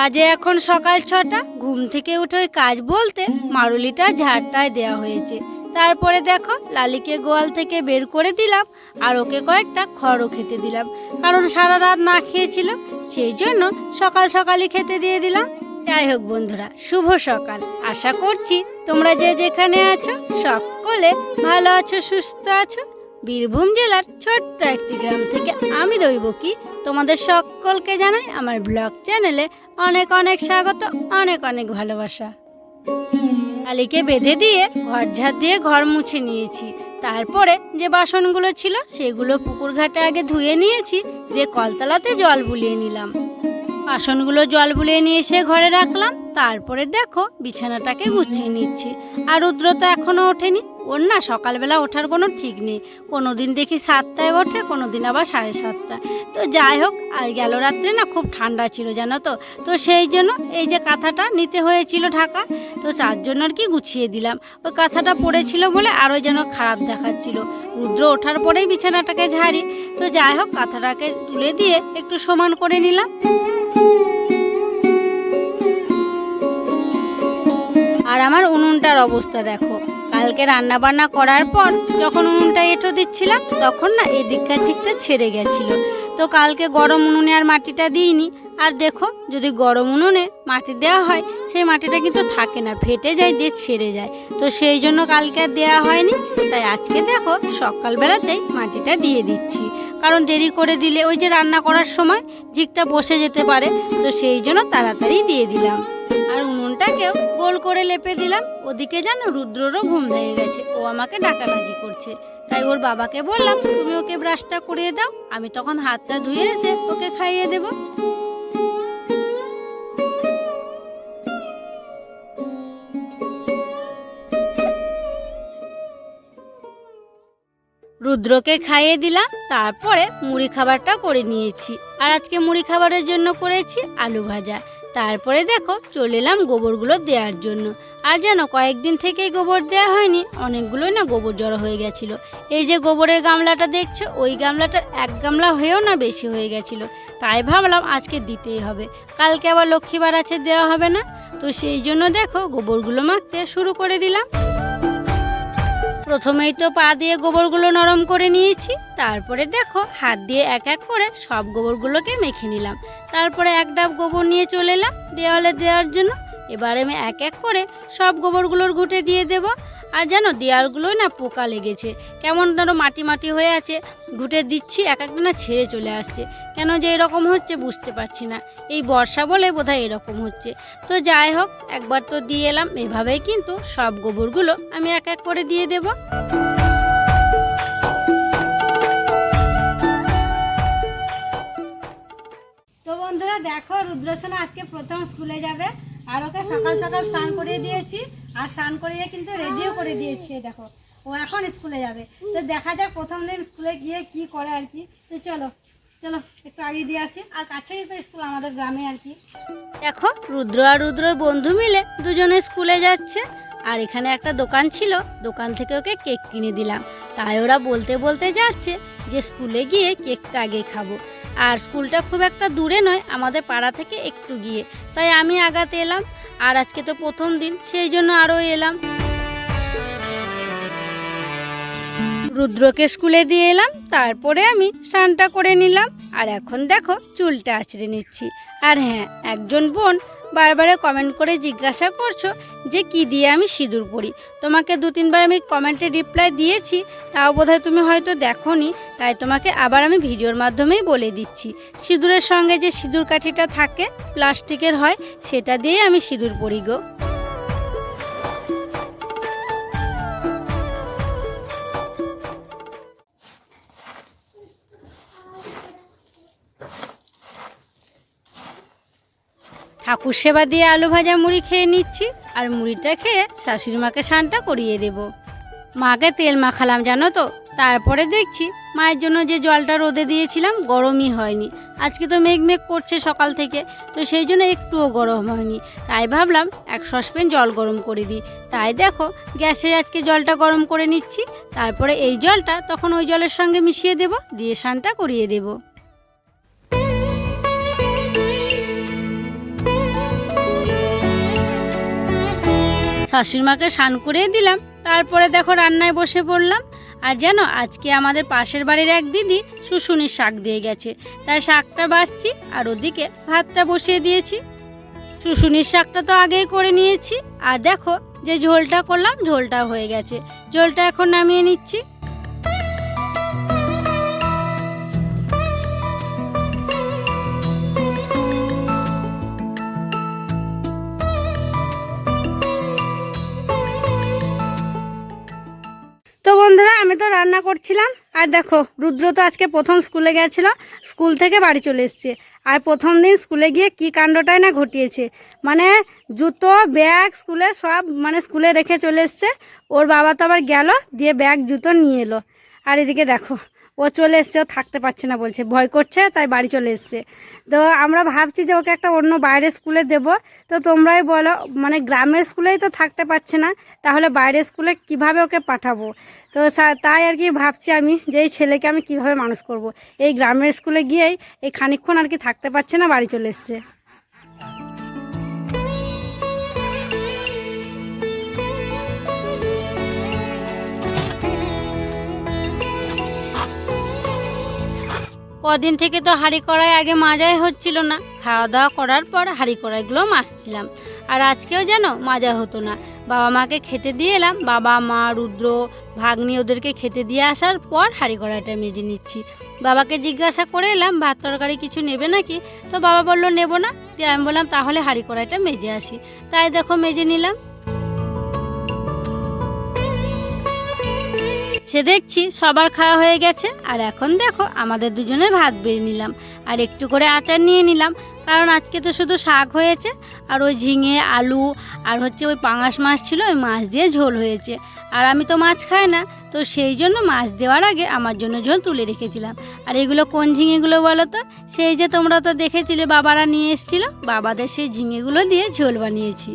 বাজে এখন সকাল ছটা। ঘুম থেকে উঠে ওই কাজ বলতে মারুলিটা ঝাড়টায় দেওয়া হয়েছে। তারপরে দেখো, লালিকে গোয়াল থেকে বের করে দিলাম আর ওকে কয়েকটা খড়ও খেতে দিলাম। কারণ সারা রাত না খেয়েছিল, সেই জন্য সকাল সকালই খেতে দিয়ে দিলাম। যাই হোক বন্ধুরা, শুভ সকাল। আশা করছি তোমরা যে যেখানে আছো, সকলে ভালো আছো, সুস্থ আছো। বীরভূম জেলার ছোট্ট একটি গ্রাম থেকে আমি দৈব কি তোমাদের সকলকে জানাই আমার ব্লগ চ্যানেলে অনেক অনেক স্বাগত, অনেক অনেক ভালোবাসা। কালিকে বেঁধে দিয়ে ঘর ঝাড় দিয়ে ঘর মুছে নিয়েছি। তারপরে যে বাসনগুলো ছিল সেগুলো পুকুর ঘাটে আগে ধুয়ে নিয়েছি, দিয়ে কলতলাতে জল বুলিয়ে নিলাম। বাসনগুলো জল বুলিয়ে নিয়ে এসে ঘরে রাখলাম। তারপরে দেখো বিছানাটাকে গুছিয়ে নিচ্ছি। আর রুদ্র তো এখনও ওঠেনি। ওর না সকালবেলা ওঠার কোনো ঠিক নেই। কোনো দিন দেখি সাতটায় ওঠে কোনো দিন আবার সাড়ে সাতটায়। তো যাই হোক, আর গেল রাত্রে না খুব ঠান্ডা ছিল, জানো তো। তো সেই জন্য এই যে কাঁথাটা নিতে হয়েছিল ঢাকা, তো তার জন্য আর কি গুছিয়ে দিলাম। ওই কাঁথাটা পড়েছিল বলে আরও যেন খারাপ দেখাচ্ছিল। রুদ্র ওঠার পরেই বিছানাটাকে ঝাড়ি। তো যাই হোক, কাঁথাটাকে তুলে দিয়ে একটু সমান করে নিলাম। আর আমার উনুনটার অবস্থা দেখো। কালকে রান্না বান্না করার পর যখন উনুনটা এঁটো দিচ্ছিলাম, তখন না এদিককার চিকটা ছেড়ে গেছিল। তো কালকে গরম উনুনে আর মাটিটা দিইনি। আর দেখো, যদি গরম উনুনে মাটি দেওয়া হয়, সেই মাটিটা কিন্তু থাকে না, ফেটে যায়, দিয়ে ছেড়ে যায়। তো সেই জন্য কালকে আর দেওয়া হয়নি। তাই আজকে দেখো, সকালবেলাতেই মাটিটা দিয়ে দিচ্ছি। কারণ দেরি করে দিলে ওই যে রান্না করার সময় জিকটা বসে যেতে পারে। তো সেই জন্য তাড়াতাড়ি দিয়ে দিলাম। আর উনুনটাকেও গোল করে লেপে দিলাম। ওদিকে যেন রুদ্ররও ঘুম ভেঙে গেছে। ও আমাকে ডাকাডাকি করছে। তাই ওর বাবাকে বললাম, তুমি ওকে ব্রাশটা করিয়ে দাও। আমি তখন হাতটা ধুয়ে এসে ওকে খাইয়ে দেব। রুদ্রকে খাইয়ে দিলাম। তারপরে মুড়ি খাবারটা করে নিয়েছি। আর আজকে মুড়ি খাবারের জন্য করেছি আলু ভাজা। তারপরে দেখো, চলে এলাম গোবরগুলো দেওয়ার জন্য। আর যেন কয়েকদিন থেকেই গোবর দেওয়া হয়নি, অনেকগুলোই না গোবর জড়ো হয়ে গেছিল। এই যে গোবরের গামলাটা দেখছ, ওই গামলাটা এক গামলা হয়েও না বেশি হয়ে গেছিল। তাই ভাবলাম আজকে দিতেই হবে। কালকে আবার লক্ষ্মীবার আছে দেওয়া হবে না। তো সেই জন্য দেখো, গোবরগুলো মাখতে শুরু করে দিলাম। প্রথমেই তো পা দিয়ে গোবরগুলো নরম করে নিয়েছি, তারপরে দেখো হাত দিয়ে এক এক করে সব গোবরগুলোকে মেখে নিলাম। তারপরে এক ডাব গোবর নিয়ে চলে এলাম দেওয়ালে দেওয়ার জন্য। এবারে আমি এক এক করে সব গোবরগুলোর ঘুটে দিয়ে দেব। আর জানো দেওয়ালগুলোই না পোকা লেগেছে। কেমন ধরো মাটি মাটি হয়ে আছে, ঘুটে দিচ্ছি, এক একটা না ছেড়ে চলে আসছে। কেন যে এরকম হচ্ছে বুঝতে পারছি না। এই বর্ষা বলে বোধহয় এরকম হচ্ছে। তো যাই হোক, একবার তো দিয়ে এলাম, এভাবেই কিন্তু সব গোবরগুলো আমি এক এক করে দিয়ে দেবো। দেখো, রুদ্রসোনা আজকে প্রথম স্কুলে যাবে। আর ওকে সকাল সকাল স্নান করিয়ে দিয়েছি। আর স্নান করিয়ে কিন্তু রেডিও করে দিয়েছি দেখো। ও এখন স্কুলে যাবে। তো দেখা যাক প্রথম দিন স্কুলে গিয়ে কি করে আর কি। তো চলো চলো, একটু আগে দিয়ে আসি। আর কাছেই তো স্কুল আমাদের গ্রামে আর কি। দেখো, রুদ্র আর রুদ্রর বন্ধু মিলে দুজনে স্কুলে যাচ্ছে। আর এখানে একটা দোকান ছিল, দোকান থেকে ওকে কেক কিনে দিলাম। তাই ওরা বলতে বলতে যাচ্ছে যে স্কুলে গিয়ে কেকটা আগে খাব। আর স্কুলটা খুব একটা দূরে নয়, আমাদের পাড়া থেকে একটু গিয়ে। তাই আমি আগাতে এলাম। আর আজকে তো প্রথম দিন, সেই জন্য আরও এলাম। রুদ্রকে স্কুলে দিয়ে এলাম, তারপরে আমি স্নানটা করে নিলাম। আর এখন দেখো, চুলটা আছড়ে নিচ্ছি। আর হ্যাঁ একজন বোন বারবারে কমেন্ট করে জিজ্ঞাসা করছ যে কি দিয়ে আমি সিঁদুর পরি। তোমাকে দু তিনবার আমি কমেন্টে রিপ্লাই দিয়েছি, তাও বোধহয় তুমি হয়তো দেখো তাই তোমাকে আবার আমি ভিডিওর মাধ্যমেই বলে দিচ্ছি। সিঁদুরের সঙ্গে যে সিঁদুর কাঠিটা থাকে প্লাস্টিকের হয়, সেটা দিয়েই আমি সিঁদুর পরি গো। ঠাকুর সেবা দিয়ে আলু ভাজা মুড়ি খেয়ে নিচ্ছি, আর মুড়িটা খেয়ে শাশুড়ি মাকে স্নানটা করিয়ে দেব। মাকে তেল মাখালাম, জানো তো? তারপরে দেখছি মায়ের জন্য যে জলটা রোদে দিয়েছিলাম গরমই হয়নি। আজকে তো মেঘ মেঘ করছে সকাল থেকে, তো সেই জন্য একটুও গরম হয়নি। তাই ভাবলাম এক সসপ্যান জল গরম করে দিই। তাই দেখো, গ্যাসে আজকে জলটা গরম করে নিচ্ছি, তারপরে এই জলটা তখন ওই জলের সঙ্গে মিশিয়ে দেব, দিয়ে স্নানটা করিয়ে দেবো। শাশুড়িমাকে স্নান করেই দিলাম। তারপরে দেখো রান্নায় বসে পড়লাম। আর যেন আজকে আমাদের পাশের বাড়ির এক দিদি শুশুনির শাক দিয়ে গেছে। তাই শাকটা বাছছি আর ওদিকে ভাতটা বসিয়ে দিয়েছি। শুশুনির শাকটা তো আগেই করে নিয়েছি। আর দেখো যে ঝোলটা করলাম ঝোলটা হয়ে গেছে। ঝোলটা এখন নামিয়ে নিচ্ছি। তো রান্না করছিলাম। আর দেখো, রুদ্র তো আজকে প্রথম স্কুলে গেছিল, স্কুল থেকে বাড়ি চলে এসছে। আর প্রথম দিন স্কুলে গিয়ে কি কাণ্ডটাই না ঘটিয়েছে। মানে জুতো, ব্যাগ, স্কুলে সব মানে স্কুলে রেখে চলে এসছে। ওর বাবা তো আবার গেল, দিয়ে ব্যাগ, জুতো নিয়ে এলো। আর এদিকে দেখো ও চলে এসছে, ও থাকতে পারছে না বলছে, ভয় করছে, তাই বাড়ি চলে এসছে। তো আমরা ভাবছি যে ওকে একটা অন্য বাইরের স্কুলে দেব। তো তোমরাই বলো মানে গ্রামের স্কুলেই তো থাকতে পারছে না, তাহলে বাইরের স্কুলে কীভাবে ওকে পাঠাবো? তো তাই আর কি ভাবছি আমি যে এই ছেলেকে আমি কীভাবে মানুষ করব। এই গ্রামের স্কুলে গিয়েই এই খানিকক্ষণ আর কি থাকতে পারছে না, বাড়ি চলে এসছে। কদিন থেকে তো হাঁড়ি কড়াই আগে মাজাই হচ্ছিল না। খাওয়া দাওয়া করার পর হাঁড়ি কড়াইগুলো মাজছিলাম। আর আজকেও যেন মাজা হতো না। বাবা মাকে খেতে দিয়ে এলাম। বাবা, মা, রুদ্র, ভাগ্নি ওদেরকে খেতে দিয়ে আসার পর হাঁড়ি কড়াইটা মেজে নিচ্ছি। বাবাকে জিজ্ঞাসা করে এলাম, ভাত তরকারি কিছু নেবে নাকি? তো বাবা বলল, নেব না। দিয়ে আমি বললাম, তাহলে হাঁড়ি কড়াইটা মেজে আসি। তাই দেখো, মেজে নিলাম। সে দেখছি, সবার খাওয়া হয়ে গেছে। আর এখন দেখো, আমাদের দুজনের ভাত বেড়ে নিলাম। আর একটু করে আচার নিয়ে নিলাম, কারণ আজকে তো শুধু শাক হয়েছে। আর ওই ঝিঙে, আলু, আর হচ্ছে ওই পাঙাশ মাছ ছিল, ওই মাছ দিয়ে ঝোল হয়েছে। আর আমি তো মাছ খাই না, তো সেই জন্য মাছ দেওয়ার আগে আমার জন্য ঝোল তুলে রেখেছিলাম। আর এগুলো কোন ঝিঙেগুলো বলো তো? সেই যে তোমরা তো দেখেছিলে, বাবারা নিয়ে এসেছিল, বাবাদের সেই ঝিঙেগুলো দিয়ে ঝোল বানিয়েছি।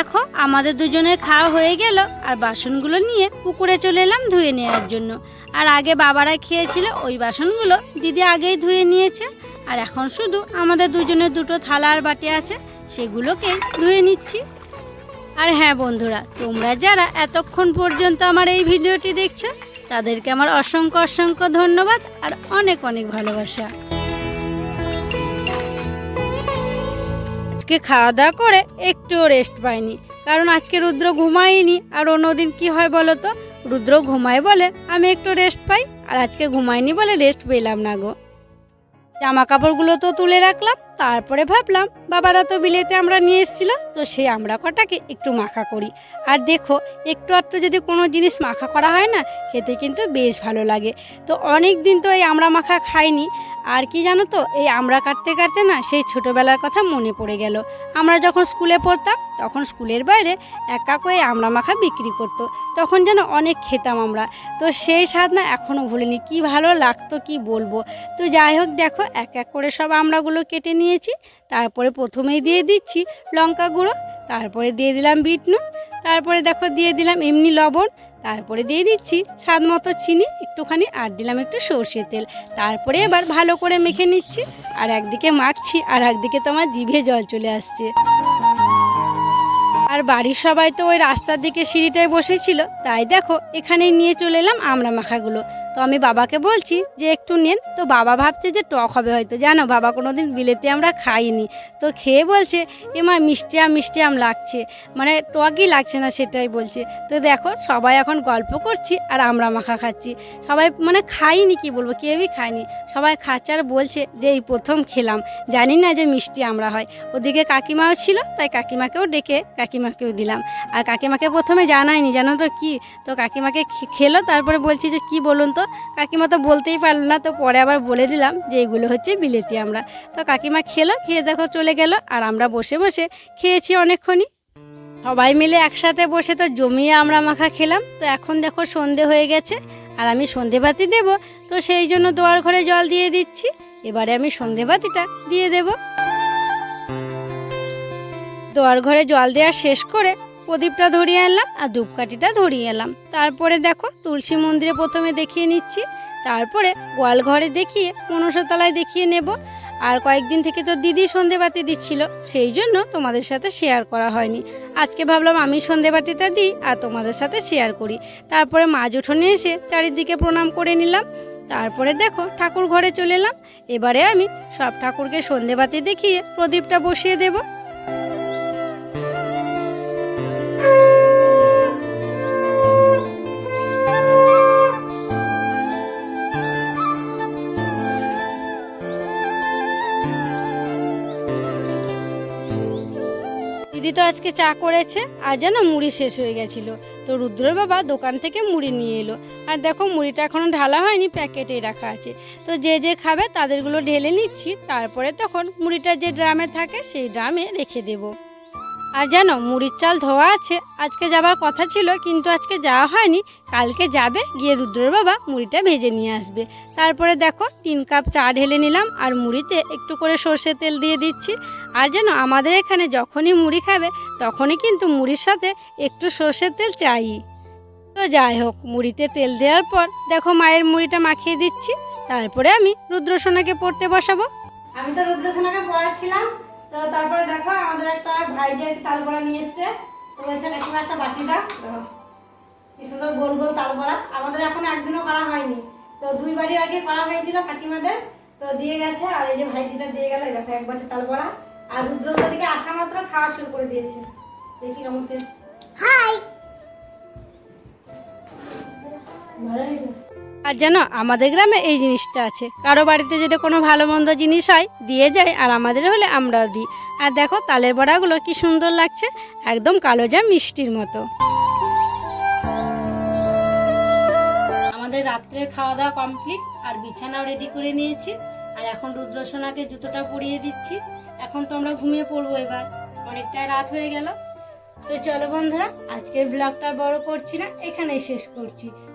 দেখো, আমাদের দুজনের খাওয়া হয়ে গেল, আর বাসনগুলো নিয়ে পুকুরে চলে এলাম ধুয়ে নেওয়ার জন্য। আর আগে বাবারা খেয়েছিল ওই বাসনগুলো দিদি আগেই ধুয়ে নিয়েছে। আর এখন শুধু আমাদের দুজনের দুটো থালা আর বাটি আছে, সেগুলোকে ধুয়ে নিচ্ছি। আর হ্যাঁ বন্ধুরা, তোমরা যারা এতক্ষণ পর্যন্ত আমার এই ভিডিওটি দেখছ, তাদেরকে আমার অসংখ্য অসংখ্য ধন্যবাদ আর অনেক অনেক ভালোবাসা। আজকে খাওয়া দাওয়া করে একটুও রেস্ট পাইনি। কারণ আজকে রুদ্র ঘুমাইনি আর অন্যদিন কি হয় বলো তো? রুদ্র ঘুমায় বলে আমি একটু রেস্ট পাই, আর আজকে ঘুমাইনি বলে রেস্ট পেলাম না গো। জামা কাপড়গুলো তো তুলে রাখলাম। তারপরে ভাবলাম, বাবারা তো বিলেতে আমরা নিয়ে এসেছিল, তো সেই আমরা কটাকে একটু মাখা করি। আর দেখো, একটু আধটু যদি কোনো জিনিস মাখা করা হয় না, খেতে কিন্তু বেশ ভালো লাগে। তো অনেক দিন তো এই আমরা মাখা খাইনি। আর কি জানো তো, এই আমরা কাটতে কাটতে না সেই ছোটোবেলার কথা মনে পড়ে গেল। আমরা যখন স্কুলে পড়তাম, তখন স্কুলের বাইরে এক কাকু আমরা মাখা বিক্রি করতো। তখন যেন অনেক খেতাম আমরা। তো সেই স্বাদ না এখনও ভুলিনি। কি ভালো লাগতো, কি বলব? তো যাই হোক, দেখো, এক এক করে সব আমরাগুলো কেটে নিয়েছি, তারপরে প্রথমেই দিয়ে দিচ্ছি লঙ্কা গুঁড়ো, তারপরে দিয়ে দিলাম বিট নুন, তারপরে দেখো দিয়ে দিলাম এমনি লবণ, তারপরে দিয়ে দিচ্ছি স্বাদ মতো চিনি একটুখানি আর দিলাম একটু সর্ষে তেল। তারপরে এবার ভালো করে মেখে নিচ্ছি, আর একদিকে মাখছি, আর একদিকে তো আমার জিভে জল চলে আসছে। আর বাড়ির সবাই তো ওই রাস্তার দিকে সিঁড়িটায় বসেছিল, তাই দেখো এখানেই নিয়ে চলে এলাম আমরা মাখাগুলো তো আমি বাবাকে বলছি যে একটু নেন। তো বাবা ভাবছে যে টক হবে হয়তো। জানো, বাবা কোনো দিন বিলেতে আমরা খাইনি। তো খেয়ে বলছে এমা মিষ্টি আম মিষ্টি আম লাগছে। মানে টকই লাগছে না সেটাই বলছে। তো দেখো, সবাই এখন গল্প করছি আর আমরা মাখা খাচ্ছি। সবাই মানে খাইনি, কি বলব, কেউই খায়নি। সবাই খাচ্ছে আর বলছে যে এই প্রথম খেলাম। জানি না যে মিষ্টি আমরা হয়। ওদিকে কাকিমাও ছিল, তাই কাকিমাকেও ডেকে কাকিমাকেও দিলাম। আর কাকিমাকে প্রথমে জানায়নি, জানো তো কি? তো কাকিমাকে খেলো, তারপরে বলছি যে, কি বলুন তো? কাকিমা তো বলতেই পারল না, তো পরে আবার বলে দিলাম যে এগুলো হচ্ছে বিলেতি আমরা। তো কাকিমা খেলো, খেয়ে দেখো চলে গেল, আর আমরা বসে বসে খেয়েছি অনেকক্ষণই। সবাই মিলে একসাথে বসে তো জমিয়ে আমরা মাখা খেলাম। তো এখন দেখো সন্ধে হয়ে গেছে, আর আমি সন্ধেবাতি দেব, তো সেই জন্য দোয়ার ঘরে জল দিয়ে দিচ্ছি। এবারে আমি সন্ধেবাতিটা দিয়ে দেব। দোয়ার ঘরে জল দেওয়া শেষ করে প্রদীপটা ধরিয়ে আনলাম আর ধূপকাঠিটা ধরিয়ে এলাম তারপরে দেখো তুলসী মন্দিরে প্রথমে দেখিয়ে নিচ্ছি, তারপরে গোয়াল ঘরে দেখিয়ে মনসতলায় দেখিয়ে নেব। আর কয়েকদিন থেকে তো দিদি সন্ধেবাতি দিচ্ছিল, সেই জন্য তোমাদের সাথে শেয়ার করা হয়নি। আজকে ভাবলাম আমি সন্ধেবাতিটা দিই আর তোমাদের সাথে শেয়ার করি। তারপরে মাছ উঠোনে এসে চারিদিকে প্রণাম করে নিলাম। তারপরে দেখো ঠাকুর ঘরে চলে এলাম। এবারে আমি সব ঠাকুরকে সন্ধেবাতি দেখিয়ে প্রদীপটা বসিয়ে দেবো। দিদি তো আজকে চা করেছে, আর যেন মুড়ি শেষ হয়ে গেছিল। তো রুদ্রের বাবা দোকান থেকে মুড়ি নিয়ে এলো। আর দেখো, মুড়িটা এখনও ঢালা হয়নি প্যাকেটে রাখা আছে। তো যে যে খাবে, তাদেরগুলো ঢেলে নিচ্ছি, তারপরে তখন মুড়িটা যে ড্রামে থাকে, সেই ড্রামে রেখে দেবো। আর জানো, মুড়ির চাল ধোয়া আছে। আজকে যাবার কথা ছিল, কিন্তু আজকে যাওয়া হয়নি। কালকে যাবে, গিয়ে রুদ্রের বাবা মুড়িটা ভেজে নিয়ে আসবে। তারপরে দেখো, তিন কাপ চা ঢেলে নিলাম, আর মুড়িতে একটু করে সর্ষের তেল দিয়ে দিচ্ছি। আর যেন আমাদের এখানে যখনই মুড়ি খাবে, তখনই কিন্তু মুড়ির সাথে একটু সর্ষের তেল চাই। তো যাই হোক, মুড়িতে তেল দেওয়ার পর দেখো, মায়ের মুড়িটা মাখিয়ে দিচ্ছি। তারপরে আমি রুদ্রসোনাকে পড়তে বসাবো। আমি তো রুদ্রসোনাকে পড়াচ্ছিলাম। তো তারপরে দেখো আমাদের একটা ভাই যে নিয়ে এসছে। তো বলছে কাকিমা একটা বাটি দাও। কি সুন্দর গোল গোল তাল বড়া আমাদের এখন একদিনও করা হয়নি। তো দুই বাড়ি আগে করা হয়েছিল কাকিমাদের। তো দিয়ে গেছে আর এই যে ভাইজিটা দিয়ে গেল দেখো এক বাটি তাল বড়া আর রুদ্র দিকে আসা মাত্র খাওয়া শুরু করে দিয়েছে। দেখি কেমন টেস্ট। হাই! ভালো হয়েছে? আর জানো আমাদের গ্রামে এই জিনিসটা আছে। কারও বাড়িতে যদি কোনো ভালো মন্দ জিনিস হয়, দিয়ে যায়, আর আমাদের হলে আমরাও দিই। আর দেখো, তালের বড়াগুলো কি সুন্দর লাগছে, একদম কালো যা মিষ্টির মতো। আমাদের রাত্রের খাওয়া দাওয়া কমপ্লিট আর বিছানাও রেডি করে নিয়েছি। আর এখন রুদ্রসোনাকে জুতোটা পরিয়ে দিচ্ছি। এখন তো আমরা ঘুমিয়ে পড়ব এবার, অনেকটাই রাত হয়ে গেল। তো চলো বন্ধুরা, আজকের ব্লগটা বড় করছি না, এখানেই শেষ করছি।